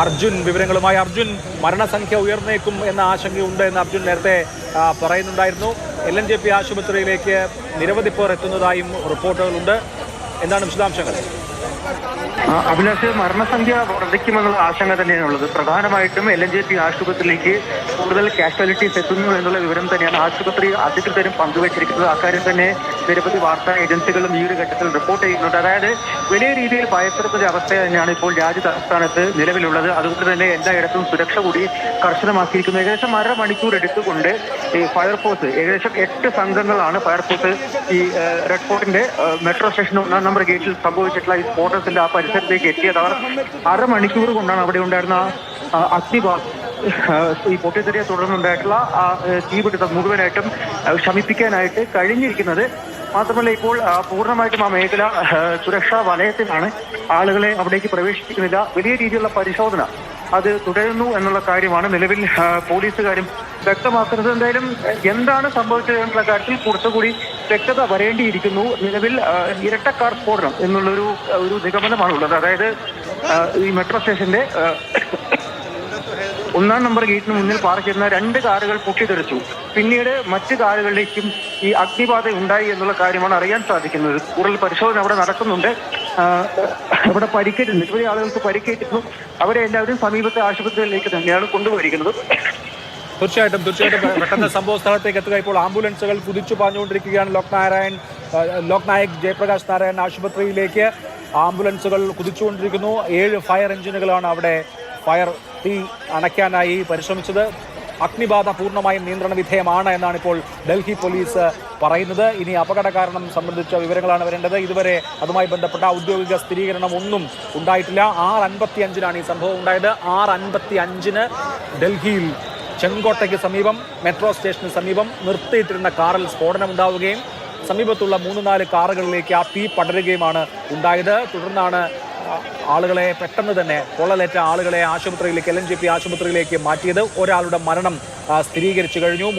അർജുൻ വിവരങ്ങളുമായി അർജുൻ മരണസംഖ്യ ഉയർന്നേക്കും എന്ന ആശങ്കയുണ്ട് എന്ന് അർജുൻ നേരത്തെ പറയുന്നുണ്ടായിരുന്നു. എൽ എൻ ജെ പി ആശുപത്രിയിലേക്ക് നിരവധി പേർ എത്തുന്നതായും റിപ്പോർട്ടുകളുണ്ട്. എന്താണ് വിശദാംശങ്ങൾ? അഭിലാഷ് മരണസംഖ്യ വർദ്ധിക്കുമെന്നുള്ള ആശങ്ക തന്നെയാണുള്ളത് പ്രധാനമായിട്ടും എൽ എൻ ജെ പി ആശുപത്രിയിലേക്ക് കൂടുതൽ കാഷ്വാലിറ്റീസ് എത്തുന്നു എന്നുള്ള വിവരം തന്നെയാണ് ആശുപത്രി അധികൃതരും പങ്കുവച്ചിരിക്കുന്നത്. അക്കാര്യം തന്നെ നിരവധി വാർത്താ ഏജൻസികളും ഈ ഒരു ഘട്ടത്തിൽ റിപ്പോർട്ട് ചെയ്യുന്നുണ്ട്. അതായത് വലിയ രീതിയിൽ ഭയപ്പെടുത്തുന്ന അവസ്ഥ തന്നെയാണ് ഇപ്പോൾ രാജ്യ തലസ്ഥാനത്ത് നിലവിലുള്ളത്. അതുകൊണ്ട് തന്നെ എല്ലായിടത്തും സുരക്ഷ കൂടി കർശനമാക്കിയിരിക്കുന്നു. ഏകദേശം അര മണിക്കൂർ എടുത്തുകൊണ്ട് ഈ ഫയർഫോഴ്സ് ഏകദേശം എട്ട് സംഘങ്ങളാണ് ഫയർഫോഴ്സ് ഈ റെഡ് ഫോർട്ടിന്റെ മെട്രോ സ്റ്റേഷൻ ഒന്നാം നമ്പർ ഗേറ്റിൽ സംഭവിച്ചിട്ടുള്ള ഈ സ്ഫോടനത്തിന്റെ ആ പരിസരത്തേക്ക് എത്തിയത്. അവർ അരമണിക്കൂർ കൊണ്ടാണ് അവിടെ ഉണ്ടായിരുന്ന അഗ്നിബാധ ഈ പൊട്ടിത്തെറിയെ തുടർന്നുണ്ടായിട്ടുള്ള ആ തീപിടുത്തം മുഴുവനായിട്ടും ശമിപ്പിക്കാനായിട്ട് കഴിഞ്ഞിരിക്കുന്നത്. മാത്രമല്ല ഇപ്പോൾ പൂർണമായിട്ടും ആ മേഖല സുരക്ഷാ വലയത്തിലാണ് ആളുകളെ അവിടേക്ക് പ്രവേശിപ്പിക്കുന്നില്ല വലിയ രീതിയിലുള്ള പരിശോധന അത് തുടരുന്നു എന്നുള്ള കാര്യമാണ് നിലവിൽ പോലീസുകാരും വ്യക്തമാക്കുന്നത്. എന്തായാലും എന്താണ് സംഭവിച്ചത് എന്നുള്ള കാര്യത്തിൽ കുറച്ചുകൂടി വ്യക്തത വരേണ്ടിയിരിക്കുന്നു. നിലവിൽ ഇരട്ട ഇരട്ടക്കാർ സ്ഫോടനം എന്നുള്ളൊരു ഒരു നിഗമനമാണുള്ളത്. അതായത് ഈ മെട്രോ സ്റ്റേഷന്റെ ഒന്നാം നമ്പർ ഗേറ്റിന് മുന്നിൽ പാർക്ക് ചെയ്യുന്ന രണ്ട് കാറുകൾ പൊട്ടിത്തെറിച്ചു. പിന്നീട് മറ്റ് കാറുകളിലേക്കും ഈ അഗ്നിബാധ ഉണ്ടായി എന്നുള്ള കാര്യമാണ് അറിയാൻ സാധിക്കുന്നത്. കൂടുതൽ പരിശോധന അവിടെ നടക്കുന്നുണ്ട്. അവിടെ പരിക്കേറ്റ് നിരവധി ആളുകൾക്ക് പരിക്കേറ്റിരുന്നു. അവരെ എല്ലാവരും സമീപത്തെ ആശുപത്രികളിലേക്ക് തന്നെയാണ് കൊണ്ടുപോയിരിക്കുന്നത്. തീർച്ചയായിട്ടും തീർച്ചയായിട്ടും. പെട്ടെന്ന് സംഭവ സ്ഥലത്തേക്ക് എത്തുക. ഇപ്പോൾ ആംബുലൻസുകൾ കുതിച്ചു പാഞ്ഞുകൊണ്ടിരിക്കുകയാണ് ലോക് നാരായൺ ലോക് നായക് ജയപ്രകാശ് നാരായൺ ആശുപത്രിയിലേക്ക്. ആംബുലൻസുകൾ കുതിച്ചുകൊണ്ടിരിക്കുന്നു. ഏഴ് ഫയർ എഞ്ചിനുകളാണ് അവിടെ ഫയർ തീ അണയ്ക്കാനായി പരിശ്രമിച്ചത്. അഗ്നിബാധ പൂർണമായും നിയന്ത്രണ വിധേയമാണ് എന്നാണ് ഇപ്പോൾ ഡൽഹി പോലീസ് പറയുന്നത്. ഇനി അപകട കാരണം സംബന്ധിച്ച വിവരങ്ങളാണ് വരേണ്ടത്. ഇതുവരെ അതുമായി ബന്ധപ്പെട്ട ഔദ്യോഗിക സ്ഥിരീകരണം ഒന്നും ഉണ്ടായിട്ടില്ല. ആറ് അൻപത്തി അഞ്ചിനാണ് ഈ സംഭവം ഉണ്ടായത്. ആറ് അൻപത്തി അഞ്ചിന് ഡൽഹിയിൽ ചെങ്കോട്ടയ്ക്ക് സമീപം മെട്രോ സ്റ്റേഷന് സമീപം നിർത്തിയിട്ടിരുന്ന കാറിൽ സ്ഫോടനം ഉണ്ടാവുകയും സമീപത്തുള്ള മൂന്ന് നാല് കാറുകളിലേക്ക് ആ തീ പടരുകയുമാണ് ഉണ്ടായത്. തുടർന്നാണ് ആളുകളെ പെട്ടെന്ന് തന്നെ പൊള്ളലേറ്റ ആളുകളെ ആശുപത്രിയിലേക്ക് എൽ എൻ ജി പി ആശുപത്രിയിലേക്ക് മാറ്റിയത്. ഒരാളുടെ മരണം സ്ഥിരീകരിച്ചു കഴിഞ്ഞു.